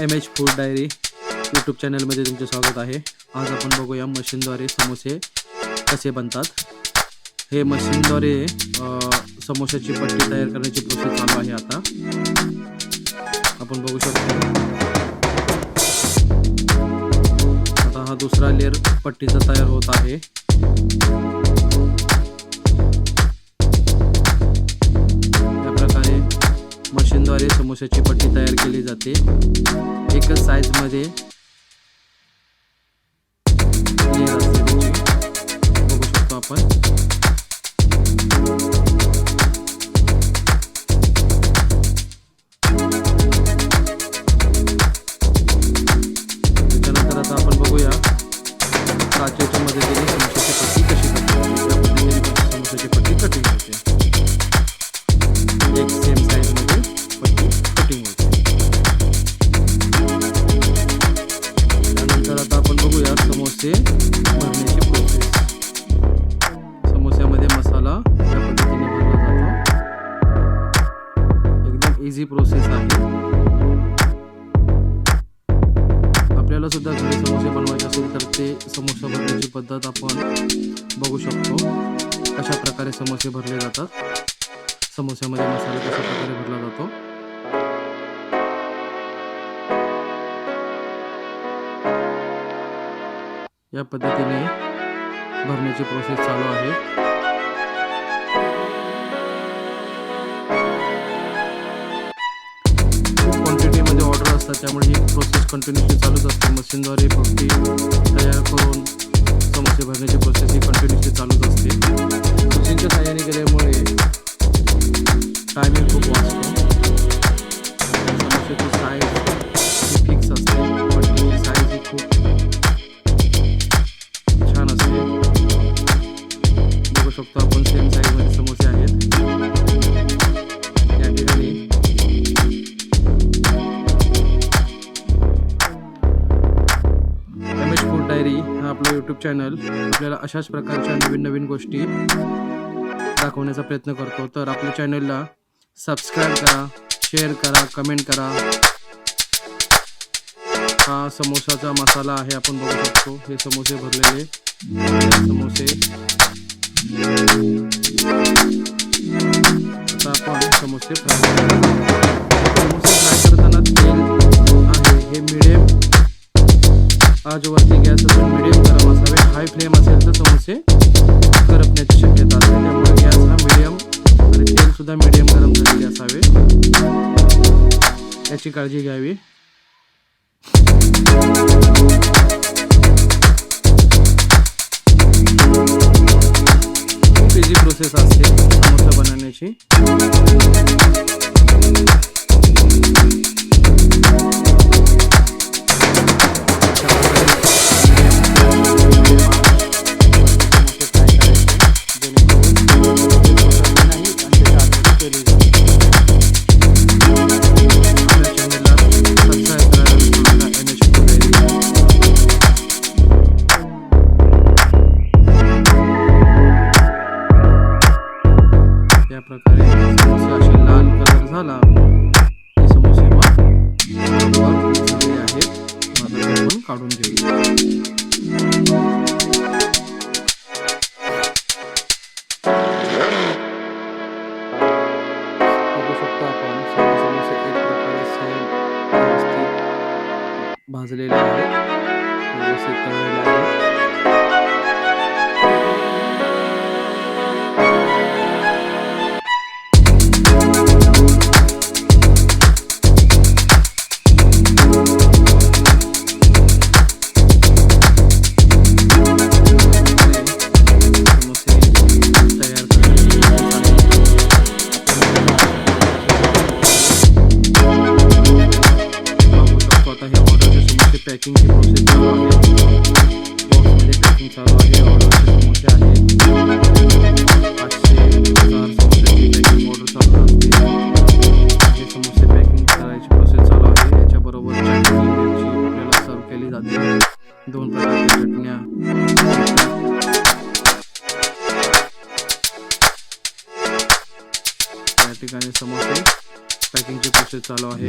M H food diary YouTube चॅनलमध्ये तुमचे स्वागत आहे. आज आपण बघूया मशीनद्वारे समोसे कसे बनतात. हे मशीनद्वारे समोशाची पट्टी तयार करण्याची प्रोसेस चालू आहे आता. आपण बघू शकतो. आता हा दुसरा लेअर पट्टीचा तयार होत आहे. मशीनद्वारे समोशाची पट्टी तयार केली जाते. एकच साईजमध्ये बघू शकतो आपण. त्याच्यानंतर आता आपण बघूया. काचेच्या मदतीने समोशाची पट्टी कशी समोसे भरण्याची प्रोसेस समोस्यामध्ये मसाला या पद्धतीने भरला जातो. एकदम इझी प्रोसेस आहे. आपल्याला सुद्धा घरी समोसे बनवायचे असेल तर ते समोसा भरण्याची पद्धत आपण बघू शकतो. कशा प्रकारे समोसे भरले जातात. समोस्यामध्ये मसाला कशा प्रकारे भरला जातो. या पद्धतीने भरण्याची प्रोसेस चालू आहे. क्वांटिटीमध्ये ऑर्डर असतात त्यामुळे ही प्रोसेस कंटिन्युअसली चालूच असते. मशीनद्वारे भक्ती तयार करून समोसे भरण्याची प्रोसेस ही कंटिन्युअसली चालूच असते. यूट्यूब चॅनल आपल्याला अशाच प्रकारच्या नवीन नवीन गोष्टी दाखवण्याचा प्रयत्न करतो. तर आपल्या चॅनलला सबस्क्राईब करा शेअर करा कमेंट करा. हा समोसाचा मसाला आहे आपण बघू शकतो. हे समोसे भरलेले. समोसे. आता आपण समोसे फ्राय समोसे फ्राय आजवरती गॅस असेल मिडियम गरम असावे. हाय फ्लेम असेल तर समोसे करपण्याची शक्यता असते. त्यामुळे गॅस हा मिडियम आणि तेलसुद्धा मिडियम गरम झालेले असावे. याची काळजी घ्यावी. खूप इझी प्रोसेस असते समोसा बनवण्याची. समोसे असे लाल कलर झाला. की समोसे मग आहेत. आपण काढून घेऊ भाजलेले आहेत. व्यवस्थित तळलेले आहेत. ऑर्डरचे पॅकिंगची प्रोसेस चालू आहे बॉक्समध्ये पॅकिंग चालू आहे आहेत पाचशे पॅकिंग ऑर्डर चालू असते हे समोसे पॅकिंग करायची प्रोसेस चालू आहे त्याच्याबरोबर चटणी आपल्याला सर्व केली जाते दोन प्रकारच्या चटण्या या ठिकाणी समोसे पॅकिंगची प्रोसेस चालू आहे